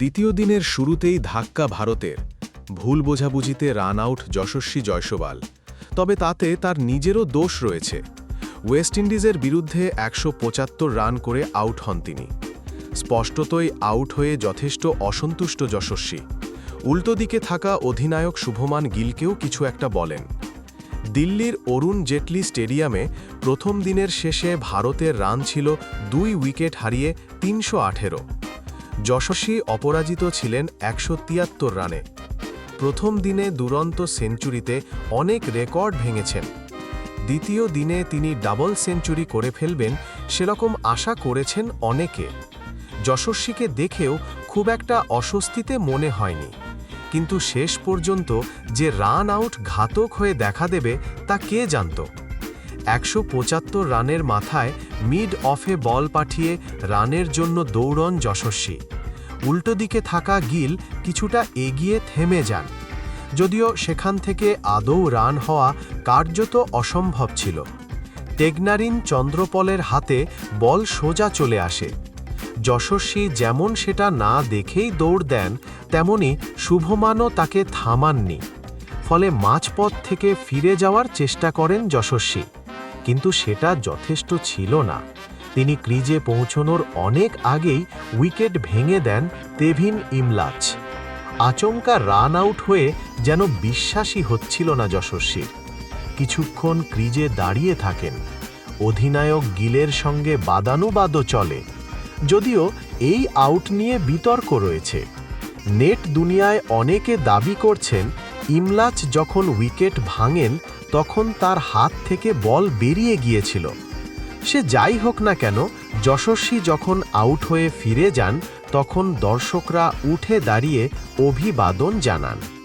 দ্বিতীয় দিনের শুরুতেই ধাক্কা ভারতের। ভুল বোঝাবুঝিতে রান আউট যশস্বী জয়সওয়াল। তবে তাতে তার নিজেরও দোষ রয়েছে। ওয়েস্ট ইন্ডিজের বিরুদ্ধে একশো পঁচাত্তর রান করে আউট হন তিনি। স্পষ্টতই আউট হয়ে যথেষ্ট অসন্তুষ্ট যশস্বী। উল্টো দিকে থাকা অধিনায়ক শুভমান গিলকেও কিছু একটা বলেন। দিল্লির অরুণ জেটলি স্টেডিয়ামে প্রথম দিনের শেষে ভারতের রান ছিল দুই উইকেট হারিয়ে তিনশো আঠেরো। যশস্বী অপরাজিত ছিলেন একশো তিয়াত্তর রানে। প্রথম দিনে দুরন্ত সেঞ্চুরিতে অনেক রেকর্ড ভেঙেছেন। দ্বিতীয় দিনে তিনি ডাবল সেঞ্চুরি করে ফেলবেন সেরকম আশা করেছেন অনেকে। যশস্বীকে দেখেও খুব একটা অস্বস্তিতে মনে হয়নি। কিন্তু শেষ পর্যন্ত যে রান আউট ঘাতক হয়ে দেখা দেবে তা কে জানত? একশো পঁচাত্তর রানের মাথায় মিড অফে বল পাঠিয়ে রানের জন্য দৌড়ন যশস্বী। উল্টো দিকে থাকা গিল কিছুটা এগিয়ে থেমে যান। যদিও সেখান থেকে আদৌ রান হওয়া কার্যত অসম্ভব ছিল। টেগনারিন চন্দ্রপলের হাতে বল সোজা চলে আসে। যশস্বী যেমন সেটা না দেখেই দৌড় দেন, তেমনি শুভমানও তাকে থামাননি। ফলে মাঝপথ থেকে ফিরে যাওয়ার চেষ্টা করেন যশস্বী। কিন্তু সেটা যথেষ্ট ছিল না। তিনি ক্রিজে পৌঁছনোর অনেক আগেই উইকেট ভেঙে দেন তেভিন ইমলাচ। আচমকা রান আউট হয়ে যেন বিশ্বাসই হচ্ছিল না যশস্বীর। কিছুক্ষণ ক্রিজে দাঁড়িয়ে থাকেন। অধিনায়ক গিলের সঙ্গে বাদানুবাদও চলে। যদিও এই আউট নিয়ে বিতর্ক রয়েছে। নেট দুনিয়ায় অনেকে দাবি করছেন ইমলাচ যখন উইকেট ভাঙেন, তখন তার হাত থেকে বল বেরিয়ে গিয়েছিল। সে যাই হোক না কেন, যশস্বী যখন আউট হয়ে ফিরে যান, তখন দর্শকরা উঠে দাঁড়িয়ে অভিবাদন জানান।